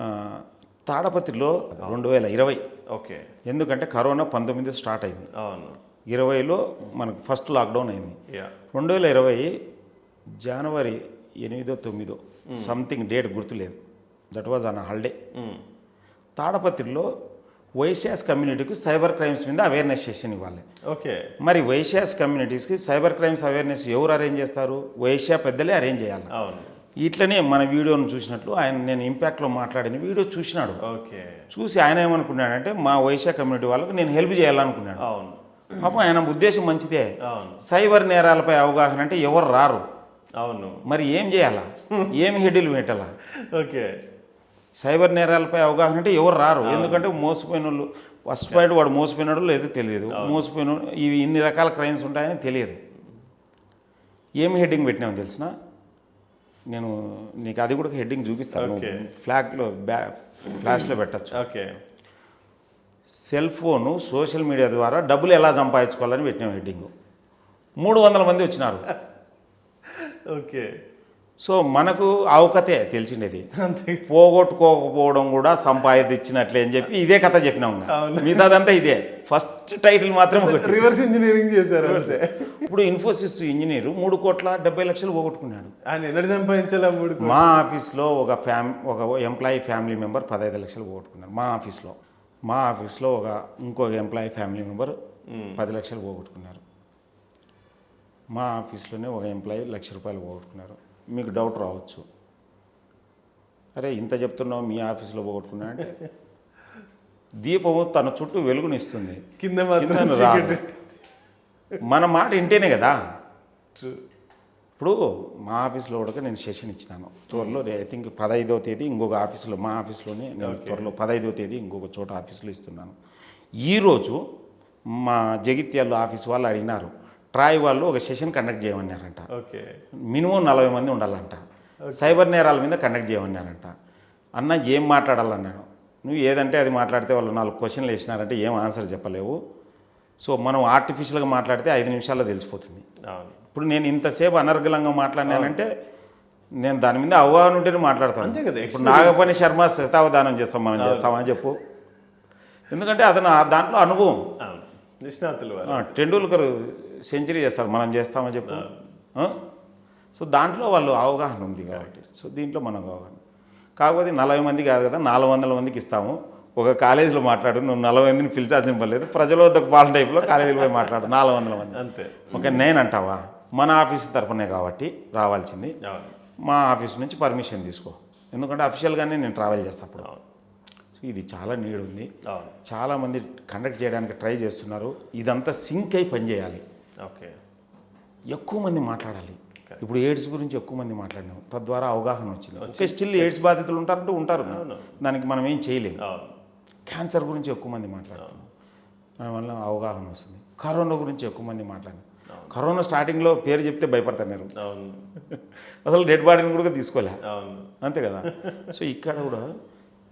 ఆ, తాడపత్రిలో రెండు వేల ఇరవై. ఓకే. ఎందుకంటే కరోనా పంతొమ్మిది స్టార్ట్ అయింది. అవును. ఇరవైలో మనకు ఫస్ట్ లాక్డౌన్ అయింది. రెండు వేల ఇరవై జనవరి ఎనిమిదో తొమ్మిదో సంథింగ్ డేట్ గుర్తులేదు. దట్ వాజ్ అన్ హాలిడే తాడపత్రిలో వైశాస్ కమ్యూనిటీకి సైబర్ క్రైమ్స్ మీద అవేర్నెస్ సెషన్ ఇవ్వాలి. ఓకే. మరి వైశాస్ కమ్యూనిటీస్కి సైబర్ క్రైమ్స్ అవేర్నెస్ ఎవరు అరేంజ్ చేస్తారు? వైశ్య పెద్దలే అరేంజ్ చేయాలి. ఇట్లనే మన వీడియోను చూసినట్లు ఆయన నేను ఇంపాక్ట్లో మాట్లాడిన వీడియో చూసినాడు. ఓకే. చూసి ఆయన ఏమనుకున్నాడంటే మా వైశ్య కమ్యూనిటీ వాళ్ళకి నేను హెల్ప్ చేయాలనుకున్నాడు. అవును. పాపం ఆయన ఉద్దేశం మంచిదే. సైబర్ నేరాలపై అవగాహన అంటే ఎవరు రారు. అవును. మరి ఏం చేయాలా? ఏం హెడ్డిల్ పెట్టాలా? ఓకే. సైబర్ నేరాలపై అవగాహన అంటే ఎవరు రారు. ఎందుకంటే మోసపోయిన వాళ్ళు ఫస్ట్ పాయింట్ వాడు మోసపోయినాడో లేదో తెలియదు. మోసపోయిన ఇవి ఇన్ని రకాల క్రైమ్స్ ఉంటాయని తెలియదు. ఏం హెడ్డింగ్ పెట్టినామో తెలిసిన నేను నీకు అది కూడా హెడ్డింగ్ చూపిస్తాను. ఫ్లాగ్లో బ్యా ఫ్లాష్లో పెట్టచ్చు. Okay cell phone social media ద్వారా డబ్బులు ఎలా సంపాదించుకోవాలని పెట్టినాం హెడ్డింగ్ మూడు వందల మంది వచ్చినారు. ఓకే సో మనకు అవకతే తెలిసిండేది. పోగొట్టుకోకపోవడం కూడా సంపాదించినట్లే అని చెప్పి ఇదే కథ చెప్పినాం. మిగతాదంతా ఇదే. ఫస్ట్ టైటిల్ మాత్రం రివర్స్ ఇంజనీరింగ్ చేశారు ఇప్పుడు ఇన్ఫోసిస్ ఇంజనీర్ మూడు కోట్ల డెబ్బై లక్షలు పోగొట్టుకున్నాడు. ఆయన సంపాదించాలి మూడు? మా ఆఫీస్లో ఒక ఫ్యామ్ ఒక ఎంప్లాయీ ఫ్యామిలీ మెంబర్ పదహైదు లక్షలు పోగొట్టుకున్నాడు. మా ఆఫీస్లో. మా ఆఫీస్లో ఒక ఇంకొక ఎంప్లాయీ ఫ్యామిలీ మెంబర్ పది లక్షలు పోగొట్టుకున్నారు. మా ఆఫీస్లోనే ఒక ఎంప్లాయీ లక్ష రూపాయలు పోగొట్టుకున్నారు. మీకు డౌట్ రావచ్చు. అరే ఇంత చెప్తున్నావు మీ ఆఫీస్లో పోగొట్టుకున్నా అంటే? దీపము తన చుట్టూ వెలుగునిస్తుంది. కింద. మన మాట ఇంటేనే కదా. ఇప్పుడు మా ఆఫీస్లో కూడా నేను సెషన్ ఇచ్చినాను. త్వరలో ఐ థింక్ పదహైదవ తేదీ ఇంకొక ఆఫీస్లో మా ఆఫీస్లోనే నేను త్వరలో పదహైదవ తేదీ ఇంకొక చోట ఆఫీస్లో ఇస్తున్నాను. ఈరోజు మా జగిత్యాల ఆఫీస్ వాళ్ళు అడిగినారు. ట్రాయ్ వాళ్ళు ఒక సెషన్ కండక్ట్ చేయమన్నారంట. ఓకే. మినిమం నలభై మంది ఉండాలంట. సైబర్ నేరాల మీద కండక్ట్ చేయమన్నారంట. అన్న ఏం మాట్లాడాలన్నాను నువ్వు ఏదంటే అది మాట్లాడితే వాళ్ళు నాలుగు క్వశ్చన్లు వేసినారంటే ఏం ఆన్సర్ చెప్పలేవు. సో మనం ఆర్టిఫిషియల్గా మాట్లాడితే ఐదు నిమిషాల్లో తెలిసిపోతుంది. ఇప్పుడు నేను ఇంతసేపు అనర్గళంగా మాట్లాడినానంటే నేను దాని మీద అవగాహన ఉంటేనే మాట్లాడతాను. అంతే కదా, ఇప్పుడు నాగపని శర్మ శతావధానం చేస్తాం మనం చేస్తామా చెప్పు. ఎందుకంటే అతను దాంట్లో అనుభవం. నిష్ణాతులు టెండూల్కర్ సెంచరీ చేస్తాడు మనం చేస్తామా చెప్పు? సో దాంట్లో వాళ్ళు అవగాహన ఉంది కాబట్టి. సో దీంట్లో మనకు అవగాహన. కాకపోతే నలభై మంది కాదు కదా నాలుగు వందల మందికి ఇస్తాము. ఒక కాలేజీలో మాట్లాడు నువ్వు నలభై మందిని పిలిచాల్సిన పర్లేదు. ప్రజల వద్దకు పాల టైప్లో కాలేజీలో పోయి మాట్లాడు నాలుగు వందల మంది. అంతే. ఓకే నేను అంటావా? మన ఆఫీస్ తరపునే కాబట్టి రావాల్సింది. మా ఆఫీస్ నుంచి పర్మిషన్ తీసుకో. ఎందుకంటే అఫీషియల్గానే నేను ట్రావెల్ చేస్తాను అప్పుడు. ఇది చాలా నీడ్ ఉంది చాలామంది కండక్ట్ చేయడానికి ట్రై చేస్తున్నారు. ఇదంతా సింక్ అయి పనిచేయాలి. ఓకే. ఎక్కువ మంది మాట్లాడాలి. ఇప్పుడు ఎయిడ్స్ గురించి ఎక్కువ మంది మాట్లాడినాం. తద్వారా అవగాహన వచ్చింది. ఓకే స్టిల్ ఎయిడ్స్ బాధితులు ఉంటారంటూ ఉంటారు. దానికి మనం ఏం చేయలేము. క్యాన్సర్ గురించి ఎక్కువ మంది మాట్లాడుతున్నాం దానివల్ల అవగాహన వస్తుంది. కరోనా గురించి ఎక్కువ మంది మాట్లాడినారు కరోనా స్టార్టింగ్లో పేరు చెప్తే భయపడుతున్నారు అవును. అసలు డెడ్ బాడీని కూడా తీసుకోలే. అంతే కదా. సో ఇక్కడ కూడా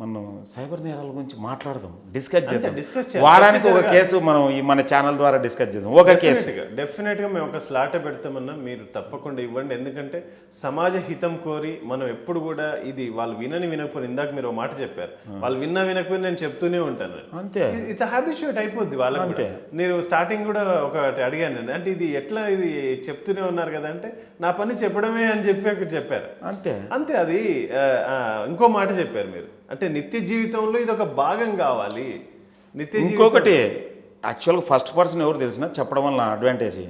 మనం సైబర్ నేరాల గురించి మాట్లాడదాం. డిస్కస్ చేద్దాం. చేయాలి. వారానికి ఒక కేసు మనం ఈ మన ఛానల్ ద్వారా డిస్కస్ చేద్దాం. ఒక కేసు. డెఫినెట్గా మేము ఒక స్లాట్ పెడతామన్నా మీరు తప్పకుండా ఇవ్వండి. ఎందుకంటే సమాజ హితం కోరి మనం ఎప్పుడు కూడా ఇది వాళ్ళు వినని వినకపోయినా ఇందాక మీరు ఒక మాట చెప్పారు. వాళ్ళు విన్నా వినకపోయినా నేను చెప్తూనే ఉంటాను. అంతే. ఇట్స్ హ్యాబిచుయేట్ అయిపోద్ది వాళ్ళకి. నేను స్టార్టింగ్ కూడా ఒకటి అడిగాను నేను. అంటే ఇది ఎట్లా ఇది చెప్తూనే ఉన్నారు కదా అంటే నా పని చెప్పడమే అని చెప్పి అక్కడ చెప్పారు. అంతే. అంతే అది ఇంకో మాట చెప్పారు మీరు. అంటే నిత్య జీవితంలో ఇది ఒక భాగం కావాలి. నిత్య ఇంకొకటి యాక్చువల్గా ఫస్ట్ పర్సన్ ఎవరు తెలిసిన చెప్పడం వల్ల అడ్వాంటేజ్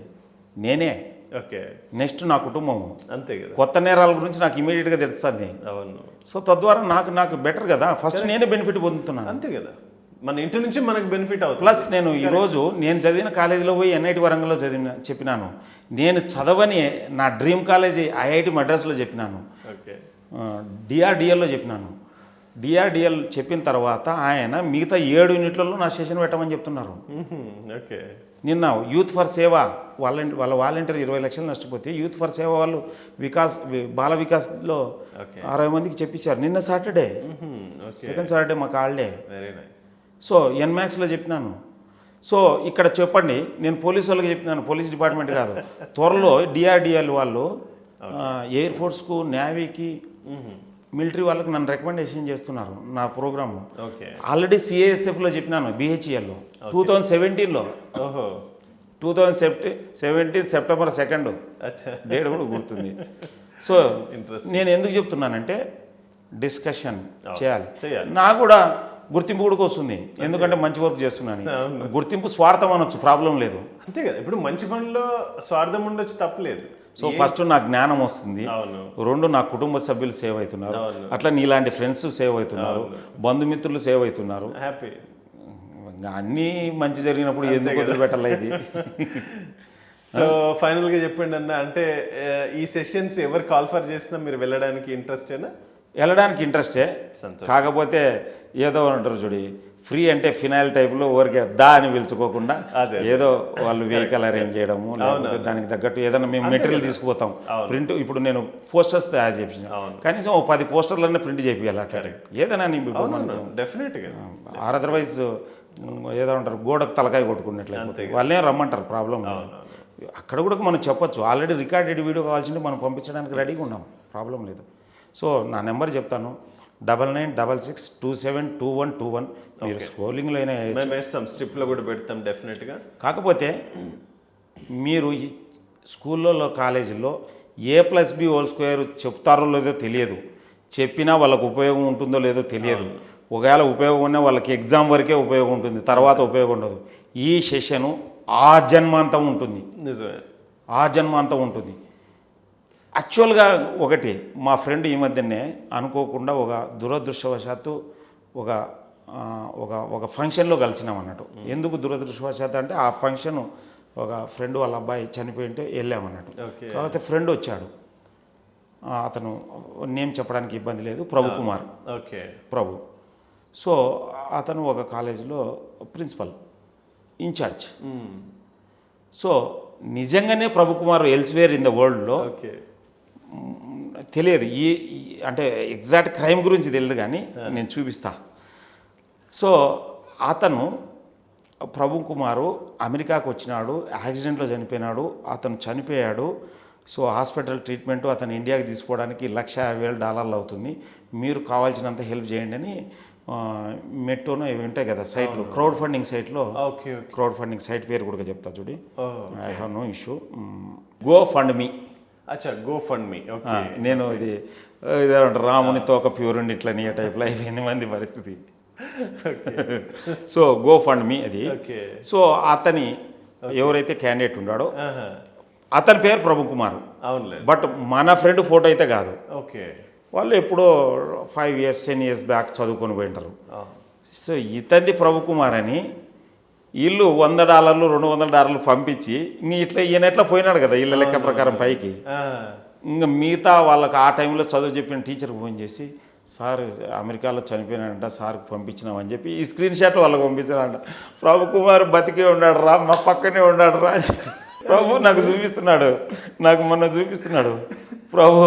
నేనే. ఓకే. నెక్స్ట్ నా కుటుంబము అంతే కదా. కొత్త నేరాల గురించి నాకు ఇమీడియట్గా తెలుస్తుంది. అవును. సో తద్వారా నాకు నాకు బెటర్ కదా. ఫస్ట్ నేనే బెనిఫిట్ పొందుతున్నాను. అంతే కదా. మన ఇంటి నుంచి మనకు బెనిఫిట్ అవుతుంది. ప్లస్ నేను ఈరోజు నేను చదివిన కాలేజీలో పోయి ఎన్ఐటి వరంగల్లో చదివిన చెప్పినాను. నేను చదవని నా డ్రీమ్ కాలేజీ ఐఐటి మద్రాసులో చెప్పినాను. ఓకే. డిఆర్డిఎల్లో చెప్పినాను. డిఆర్డిఎల్ చెప్పిన తర్వాత ఆయన మిగతా ఏడు యూనిట్లలో నా సెషన్ పెట్టమని చెప్తున్నారు. ఓకే. నిన్న యూత్ ఫర్ సేవ వాలంటీ వాళ్ళ వాలంటీర్ ఇరవై లక్షలు నష్టపోతే యూత్ ఫర్ సేవ వాళ్ళు వికాస్ బాల వికాస్లో అరవై మందికి చెప్పించారు నిన్న సాటర్డే. సెకండ్ సాటర్డే మాకు హాలిడే. నైస్ సో ఎన్మాక్స్లో చెప్పినాను. సో ఇక్కడ చెప్పండి. నేను పోలీసు వాళ్ళకి చెప్పినాను. పోలీస్ డిపార్ట్మెంట్ కాదు. త్వరలో డిఆర్డిఎల్ వాళ్ళు ఎయిర్ ఫోర్స్కు నేవీకి మిలిటరీ వాళ్ళకి నన్ను రికమెండేషన్ చేస్తున్నారు నా ప్రోగ్రాము. ఓకే. ఆల్రెడీ సిఏఎస్ఎఫ్లో చెప్పినాను బిహెచ్ఎల్లో టూ థౌజండ్ సెవెంటీన్లో టూ థౌజండ్ సెప్టి సెవెంటీన్ సెప్టెంబర్ సెకండ్ డేట్ కూడా గుర్తుంది. సో. నేను ఎందుకు చెప్తున్నానంటే డిస్కషన్ చేయాలి. చేయాలి. నాకు కూడా గుర్తింపు కూడా వస్తుంది. ఎందుకంటే మంచి వర్క్ చేస్తున్నాను. గుర్తింపు స్వార్థం అనొచ్చు ప్రాబ్లం లేదు. అంతే కదా. ఇప్పుడు మంచి పనిలో స్వార్థం ఉండొచ్చు తప్పలేదు సో ఫస్ట్ నా జ్ఞానం వస్తుంది. రెండు నా కుటుంబ సభ్యులు సేవ్ అవుతున్నారు. అట్లా నీలాంటి ఫ్రెండ్స్ సేవ్ అవుతున్నారు. బంధుమిత్రులు సేవ్ అవుతున్నారు. హ్యాపీ. అన్నీ మంచి జరిగినప్పుడు ఎందుకు వదిలిపెట్టాలి ఇది? సో ఫైనల్గా చెప్పండి అన్న అంటే ఈ సెషన్స్ ఎవరు కాల్ ఫర్ చేసినా మీరు వెళ్ళడానికి ఇంట్రెస్ట్ ఏనా? వెళ్ళడానికి ఇంట్రెస్టే. కాకపోతే ఏదో అంటారు చూడి ఫ్రీ అంటే ఫినాయిల్ టైప్లో ఊరికే దా అని పిలుచుకోకుండా. ఏదో వాళ్ళు వెహికల్ అరేంజ్ చేయడము లేకపోతే దానికి తగ్గట్టు ఏదైనా మేము మెటీరియల్ తీసుకుపోతాం. ప్రింట్ ఇప్పుడు నేను పోస్టర్స్ తయారు చేపించిన. కనీసం ఓ పది పోస్టర్లన్నీ ప్రింట్ చేపియాలి అట్లా. ఏదైనా నీ ఇప్పుడు మనకు డెఫినెట్గా ఆర్ అదర్వైజ్ ఏదో అంటారు గోడకు తలకాయ కొట్టుకున్నట్లయితే వాళ్ళే రమ్మంటారు ప్రాబ్లం అక్కడ కూడా మనం చెప్పొచ్చు. ఆల్రెడీ రికార్డెడ్ వీడియో కావాల్సింటే మనం పంపించడానికి రెడీగా ఉన్నాం. ప్రాబ్లం లేదు. సో నా నెంబర్ చెప్తాను. Double nine double six two seven two one two one. మీరు స్క్రోలింగ్లో అయినా వేయచ్చు. మేము వేస్తాం స్ట్రిప్లో కూడా పెడతాం డెఫినెట్గా కాకపోతే మీరు ఈ స్కూళ్ళలో కాలేజీల్లో A plus B whole square చెప్తారో లేదో తెలియదు. చెప్పినా వాళ్ళకు ఉపయోగం ఉంటుందో లేదో తెలియదు. ఒకవేళ ఉపయోగం ఉన్నా వాళ్ళకి ఎగ్జామ్ వరకే ఉపయోగం ఉంటుంది తర్వాత ఉపయోగం ఉండదు. ఈ సెషను ఆ జన్మాంతం ఉంటుంది. నిజమే. ఆ జన్మాంతం ఉంటుంది. యాక్చువల్గా ఒకటి మా ఫ్రెండ్ ఈ మధ్యనే అనుకోకుండా ఒక దురదృష్టవశాత్తు ఒక ఒక ఒక ఫంక్షన్లో కలిసినాం అన్నట్టు. ఎందుకు దురదృష్టవశాత్తు అంటే ఆ ఫంక్షన్ ఒక ఫ్రెండ్ వాళ్ళ అబ్బాయి చనిపోయింటే వెళ్ళామన్నట్టు ఓకే. కాకపోతే ఫ్రెండ్ వచ్చాడు. అతను నేమ్ చెప్పడానికి ఇబ్బంది లేదు. ప్రభు కుమార్. ఓకే. ప్రభు. సో అతను ఒక కాలేజీలో ప్రిన్సిపల్ ఇన్ఛార్జ్ సో నిజంగానే Prabhu Kumar elsewhere in the వరల్డ్లో ఓకే. తెలియదు. ఈ అంటే ఎగ్జాక్ట్ క్రైమ్ గురించి తెలియదు కానీ నేను చూపిస్తా. సో అతను ప్రభు కుమారు అమెరికాకు వచ్చినాడు యాక్సిడెంట్లో చనిపోయినాడు అతను చనిపోయాడు. సో హాస్పిటల్ ట్రీట్మెంట్ అతను ఇండియాకి తీసుకోవడానికి లక్ష యాభై వేల డాలర్లు అవుతుంది. మీరు కావాల్సినంత హెల్ప్ చేయండి అని మెట్రోనో ఇవి ఉంటాయి కదా సైట్లు క్రౌడ్ ఫండింగ్ సైట్లో క్రౌడ్ ఫండింగ్ సైట్ పేరు కూడా చెప్తా చూడి. I have no issue. Go fund me. అచ్చా గో ఫండ్ మీ నేను ఇది ఇదేమంటారు రామునితో ఒక ప్యూర్ ఉండి ఇట్లా నీ టైప్లో అయిపోయింది మంది పరిస్థితి. సో గో ఫండ్ మీ అది. ఓకే సో అతని ఎవరైతే క్యాండిడేట్ ఉన్నాడో. అతని పేరు ప్రభు కుమార్. బట్ మన ఫ్రెండ్ ఫోటో అయితే కాదు. ఓకే వాళ్ళు ఎప్పుడో five years ten years back చదువుకొని పోయింటారు. సో ఇతంది ప్రభు కుమార్ అని ఇల్లు వంద డాలర్లు రెండు వందల డాలర్లు పంపించి ఇంక ఇట్లా ఈయన ఎట్లా పోయినాడు కదా ఇళ్ళ లెక్క ప్రకారం పైకి. ఇంకా మిగతా వాళ్ళకి ఆ టైంలో చదువు చెప్పిన టీచర్కి ఫోన్ చేసి సార్ అమెరికాలో చనిపోయినాడంట సార్కి పంపించినామని చెప్పి ఈ స్క్రీన్ షాట్ వాళ్ళకి పంపించారంట ప్రభు కుమార్ బతికే ఉన్నాడు రా మా పక్కనే ఉన్నాడు రా ప్రభు నాకు చూపిస్తున్నాడు నాకు మొన్న చూపిస్తున్నాడు. ప్రభు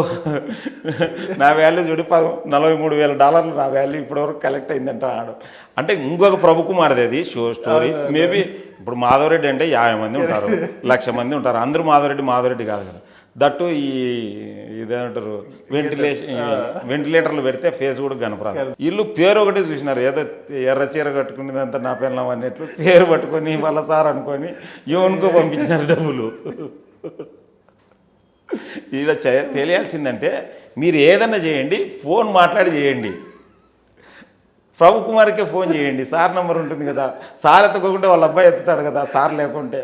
నా వాల్యూ చూడి పద నలభై మూడు వేల డాలర్లు నా వాల్యూ ఇప్పటివరకు కలెక్ట్ అయిందంట ఆడు. అంటే ఇంకొక ప్రభు కుమార్ది అది షో స్టోరీ మేబీ ఇప్పుడు మాధవరెడ్డి అంటే యాభై మంది ఉంటారు లక్ష మంది ఉంటారు. అందరూ మాధవరెడ్డి మాధవరెడ్డి కాదు కదా. దట్టు ఈ ఇదేమంటారు వెంటిలేషన్ వెంటిలేటర్లు పెడితే ఫేస్ కూడా కనపరాదు. ఇల్లు పేరు ఒకటి చూసినారు ఏదో ఎర్ర చీర కట్టుకునేదంతా నా పిల్లం అన్నట్లు పేరు పట్టుకొని వాళ్ళ సార్ అనుకొని యోన్కో పంపించినారు డబ్బులు. ఈడ చే- తెలియాల్సిందంటే మీరు ఏదన్నా చేయండి ఫోన్ మాట్లాడి చేయండి. ప్రభు కుమార్కే ఫోన్ చేయండి సార్ నెంబర్ ఉంటుంది కదా సార్ ఎత్తుకోకుంటే వాళ్ళ అబ్బాయి ఎత్తుతాడు కదా సార్ లేకుంటే.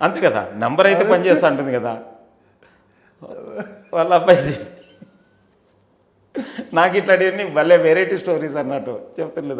అంతే కదా నంబర్ అయితే పనిచేస్తా ఉంటుంది కదా. వాళ్ళ అబ్బాయి నాకు ఇట్లాంటివన్నీ భలే వెరైటీ స్టోరీస్ అన్నట్టు చెప్తుండదు.